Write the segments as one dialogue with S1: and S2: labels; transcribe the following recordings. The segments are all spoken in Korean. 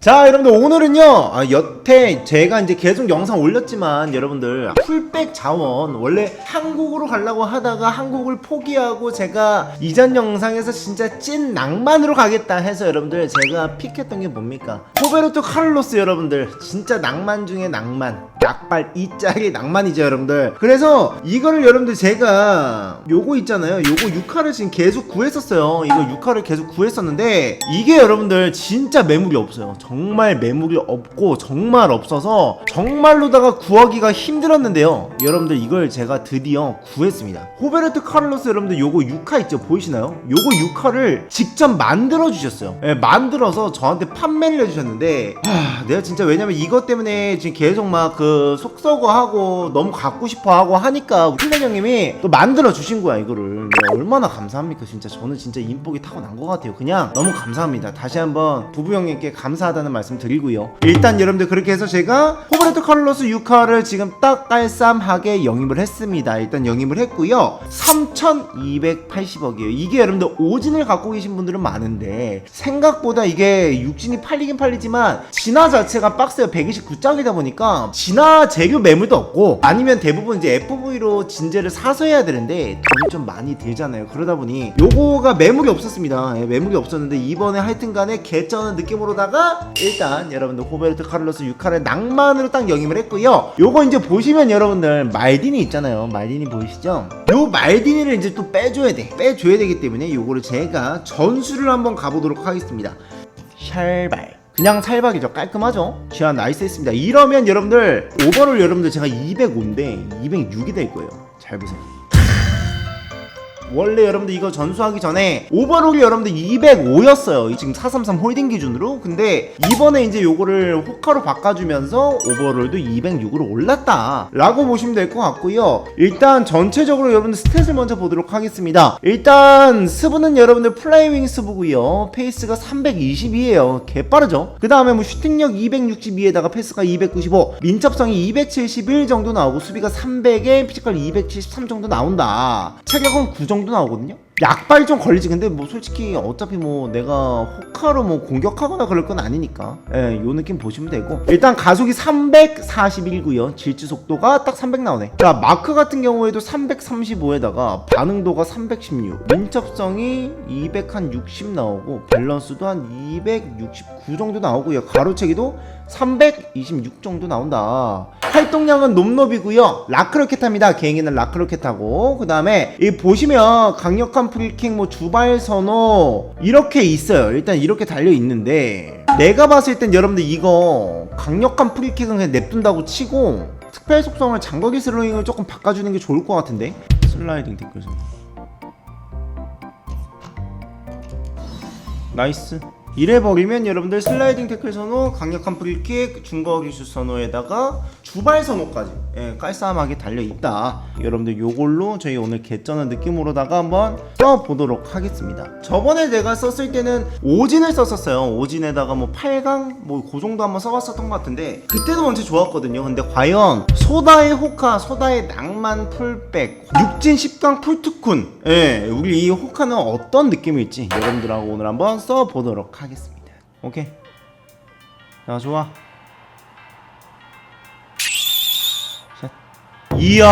S1: 자 여러분들 오늘은요 아, 여태 제가 이제 계속 영상 올렸지만 여러분들 풀백 자원 원래 한국으로 가려고 하다가 한국을 포기하고 제가 이전 영상에서 진짜 찐 낭만으로 가겠다 해서 여러분들 제가 픽했던 게 뭡니까? 호베르토 카를로스 여러분들. 진짜 낭만 중에 낭만 약발 이짜리 낭만이죠 여러분들. 그래서 이거를 여러분들 제가 요거 있잖아요. 요거 6화를 지금 계속 구했었어요. 이거 6화를 계속 구했었는데 이게 여러분들 진짜 매물이 없어요. 정말 매물이 없고 정말 없어서 정말로다가 구하기가 힘들었는데요. 여러분들 이걸 제가 드디어 구했습니다. 호베르트 카를로스 여러분들 요거 6화 있죠? 보이시나요? 요거 6화를 직접 만들어 주셨어요. 예, 만들어서 저한테 판매를 해주셨는데 하, 내가 진짜 왜냐면 이것 때문에 지금 계속 막그 속썩어하고 너무 갖고 싶어 하고 하니까 플랜 형님이 또 만들어 주신 거야 이거를. 얼마나 감사합니까? 진짜 저는 진짜 인복이 타고난 것 같아요. 그냥 너무 감사합니다. 다시 한번 부부 형님께 감사하다는 말씀 드리고요. 일단 여러분들 그렇게 해서 제가 호버레트 카를로스 6화를 지금 딱 깔쌈하게 영입을 했습니다. 일단 영입을 했고요. 3280억이에요. 이게 여러분들 오진을 갖고 계신 분들은 많은데 생각보다 이게 육진이 팔리긴 팔리지만 진화 자체가 박스가 129장이다 보니까 진화 재료 매물도 없고 아니면 대부분 이제 FV로 진제를 사서 해야 되는데 돈이 좀 많이 들잖아요. 그러다 보니 요거가 매물이 없었습니다. 예, 매물이 없었는데 이번에 하여튼간에 개쩌는 느낌으로다가 일단 여러분들 호베르트 카를로스 6화를 낭만으로 딱 영입을 했고요. 요거 이제 보시면 여러분들 말디니 있잖아요. 말디니 보이시죠? 요 말디니를 이제 또 빼줘야 돼. 빼줘야 되기 때문에 요거를 제가 전수를 한번 가보도록 하겠습니다. 샬발 그냥 살박이죠. 깔끔하죠? 지하 나이스 했습니다. 이러면 여러분들 오버롤 여러분들 제가 205인데 206이 될 거예요. 잘 보세요 원래 여러분들 이거 전수하기 전에 오버롤이 여러분들 205였어요. 지금 433 홀딩 기준으로. 근데 이번에 이제 요거를 호카로 바꿔주면서 오버롤도 206으로 올랐다 라고 보시면 될 것 같고요. 일단 전체적으로 여러분들 스탯을 먼저 보도록 하겠습니다. 일단 스브는 여러분들 플라이윙 스브고요. 페이스가 322에요. 개빠르죠? 그 다음에 뭐 슈팅력 262에다가 패스가 295 민첩성이 271 정도 나오고 수비가 300에 피지컬 273 정도 나온다. 체력은 9 정도 나오거든요? 약발 좀 걸리지. 근데 뭐 솔직히 어차피 뭐 내가 호카로 뭐 공격하거나 그럴 건 아니니까. 예, 요 느낌 보시면 되고. 일단 가속이 341고요. 질주 속도가 딱 300 나오네. 자 마크 같은 경우에도 335에다가 반응도가 316 민첩성이 260 나오고 밸런스도 한 269 정도 나오고요. 가로채기도 326 정도 나온다 활동량은 놈놈이고요. 라크로켓합니다. 개인기는 라크로켓하고. 그 다음에 이 보시면 강력한 프리킥 뭐 주발 선호 이렇게 있어요. 일단 이렇게 달려 있는데 내가 봤을 땐 여러분들 이거 강력한 프리킥은 그냥 냅둔다고 치고 특별 속성을 장거기 슬로잉을 조금 바꿔주는 게 좋을 것 같은데? 슬라이딩 댓글 선 나이스 이래버리면 여러분들 슬라이딩 태클 선호, 강력한 프리킥, 중거리 슛 선호에다가 주발 선호까지 예, 깔쌈하게 달려있다. 여러분들 요걸로 저희 오늘 개쩌는 느낌으로다가 한번 써보도록 하겠습니다. 저번에 내가 썼을 때는 오진을 썼었어요. 오진에다가 뭐 8강 뭐그 정도 한번 써봤었던 것 같은데 그때도 원체 좋았거든요. 근데 과연 소다의 호카, 소다의 낭만 풀백, 육진 10강 풀투쿤 예, 우리 이 호카는 어떤 느낌일지 여러분들하고 오늘 한번 써보도록 하겠습니다 오케이. 자 좋아. 샷. 이야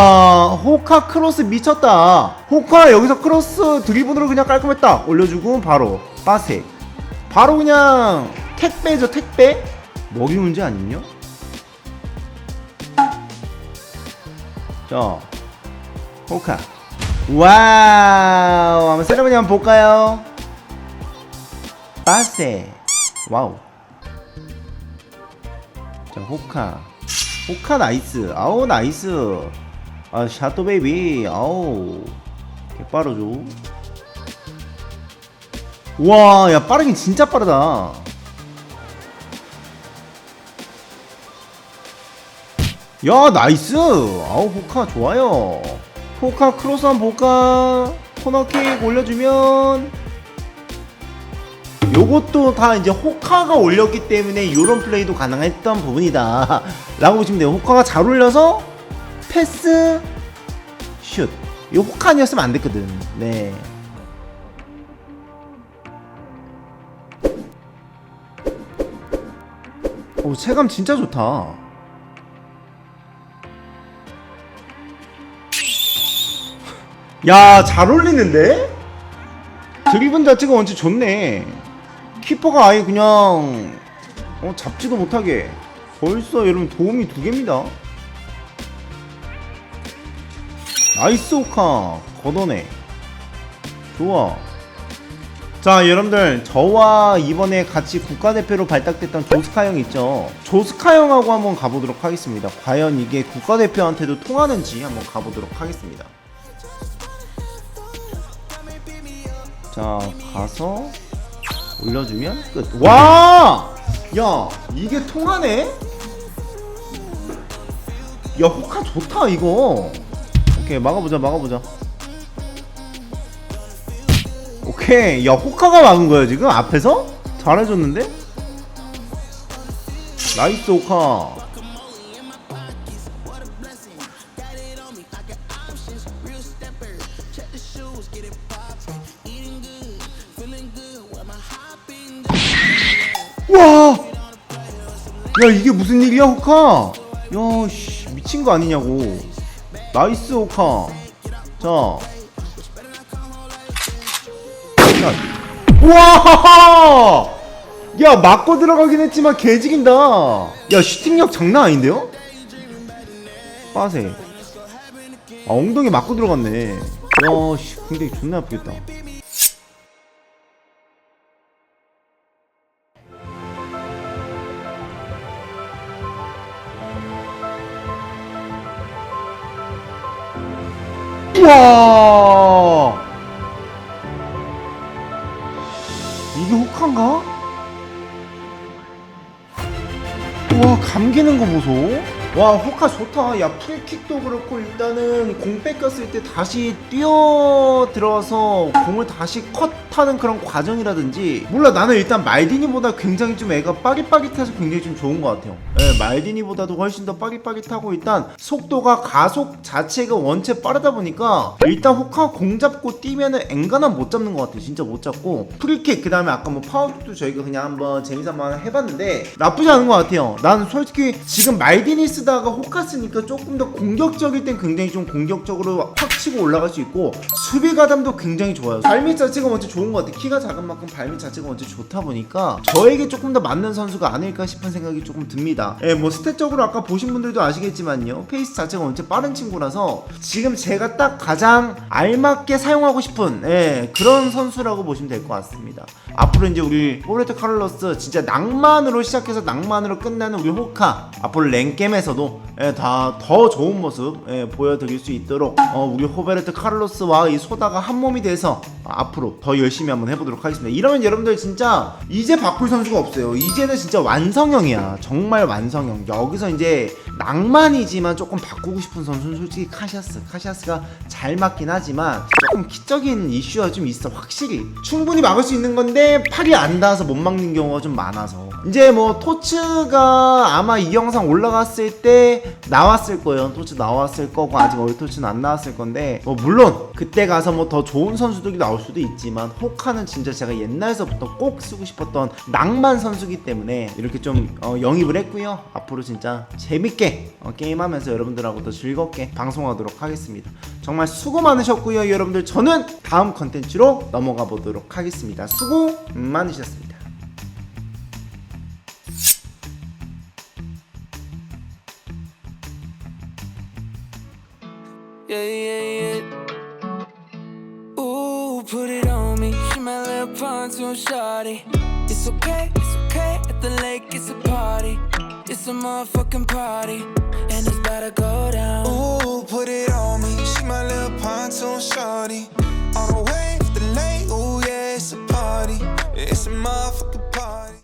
S1: 호카 크로스 미쳤다. 호카 여기서 크로스 드리븐으로 그냥 깔끔했다. 올려주고 바로. 빠세. 바로 그냥 택배죠 택배? 먹이 문제 아니냐? 자 호카. 와우. 한번 세레머니 한번 볼까요 빠세. 와우. 자 호카. 호카 나이스. 아우 나이스. 아 샤또 베이비. 아우 개빠르죠. 와야 빠르긴 진짜 빠르다. 야 나이스. 아우 호카 좋아요. 호카 크로스 한번 볼까? 코너킥 올려주면 요것도 다 이제 호카가 올렸기 때문에 이런 플레이도 가능했던 부분이다. 라고 보시면 돼요. 호카가 잘 올려서 패스 슛. 이거 호카 아니었으면 안 됐거든. 네. 오 체감 진짜 좋다. 야잘 어울리는데? 드리븐 자체가 원체 좋네 키퍼가 아예 그냥 어, 잡지도 못하게. 벌써 여러분 도움이 두 개입니다. 나이스 오카 걷어내. 좋아. 자 여러분들 저와 이번에 같이 국가대표로 발탁됐던 조스카 형 있죠? 조스카 형하고 한번 가보도록 하겠습니다. 과연 이게 국가대표한테도 통하는지 한번 가보도록 하겠습니다. 자 가서 올려주면 끝. 와! 야 이게 통하네? 야 호카 좋다 이거. 오케이 막아보자 막아보자. 오케이 야 호카가 막은 거야 지금? 앞에서? 잘해줬는데? 나이스 호카 와! 야 이게 무슨 일이야 호카? 야씨 미친 거 아니냐고 나이스 호카 자 자. 우와! 야 맞고 들어가긴 했지만 개지긴다 야 슈팅력 장난 아닌데요? 빠세 아 엉덩이 맞고 들어갔네 야씨 근데 존나 아프겠다 우와 이게 호카인가? 와 감기는 거 보소 와 호카 좋다. 야 풀킥도 그렇고 일단은 공 뺏겼을 때 다시 뛰어 들어서 공을 다시 컷하는 그런 과정이라든지. 몰라 나는 일단 말디니보다 굉장히 좀 애가 빠깃빠깃해서 굉장히 좀 좋은 것 같아요. 예, 말디니보다도 훨씬 더 빠깃빠깃하고 일단 속도가 가속 자체가 원체 빠르다 보니까 일단 호카 공 잡고 뛰면은 앵간한 못 잡는 것 같아 진짜 못 잡고. 프리킥 그 다음에 아까 뭐 파워킥도 저희가 그냥 한번 재미삼아 해봤는데 나쁘지 않은 것 같아요. 나는 솔직히 지금 말디니 쓰 다가 호카 쓰니까 조금 더 공격적일 땐 굉장히 좀 공격적으로 확 치고 올라갈 수 있고 수비 가담도 굉장히 좋아요. 발밑 자체가 먼저 좋은 것 같아 키가 작은 만큼 발밑 자체가 먼저 좋다 보니까 저에게 조금 더 맞는 선수가 아닐까 싶은 생각이 조금 듭니다. 예, 뭐 스탯적으로 아까 보신 분들도 아시겠지만요. 페이스 자체가 원체 빠른 친구라서 지금 제가 딱 가장 알맞게 사용하고 싶은 예, 그런 선수라고 보시면 될 것 같습니다. 앞으로 이제 우리 포레트 카를로스 진짜 낭만으로 시작해서 낭만으로 끝나는 우리 호카 앞으로 랭겜에서 도 예, 다더 좋은 모습 예, 보여드릴 수 있도록 어, 우리 호베르트 카를로스와 이 소다가 한 몸이 돼서 앞으로 더 열심히 한번 해보도록 하겠습니다. 이러면 여러분들 진짜 이제 바꿀 선수가 없어요. 이제는 진짜 완성형이야. 정말 완성형. 여기서 이제 낭만이지만 조금 바꾸고 싶은 선수는 솔직히 카시아스. 카시아스가 잘 맞긴 하지만 조금 키적인 이슈가 좀 있어. 확실히 충분히 막을 수 있는 건데 팔이 안 닿아서 못 막는 경우가 좀 많아서 이제 뭐 토츠가 아마 이 영상 올라갔을 때 나왔을 거예요. 토츠 나왔을 거고 아직 얼 토츠는 안 나왔을 건데 뭐 물론 그때 가서 뭐 더 좋은 선수들이 나올 수도 있지만 호카는 진짜 제가 옛날서부터 꼭 쓰고 싶었던 낭만 선수기 때문에 이렇게 좀 어, 영입을 했고요. 앞으로 진짜 재밌게 어, 게임하면서 여러분들하고 더 즐겁게 방송하도록 하겠습니다. 정말 수고 많으셨고요, 여러분들. 저는 다음 컨텐츠로 넘어가 보도록 하겠습니다. 수고 많으셨습니다.
S2: yeah, yeah, yeah. Ooh, put it on me. She my little pontoon shawty. It's okay, it's okay. At the lake, it's a party. It's a motherfucking party. And it's about to go down.
S3: Ooh, put it on me.
S2: She my little pontoon shawty. On the way, the lake. Ooh, yeah, it's a party. It's a motherfucking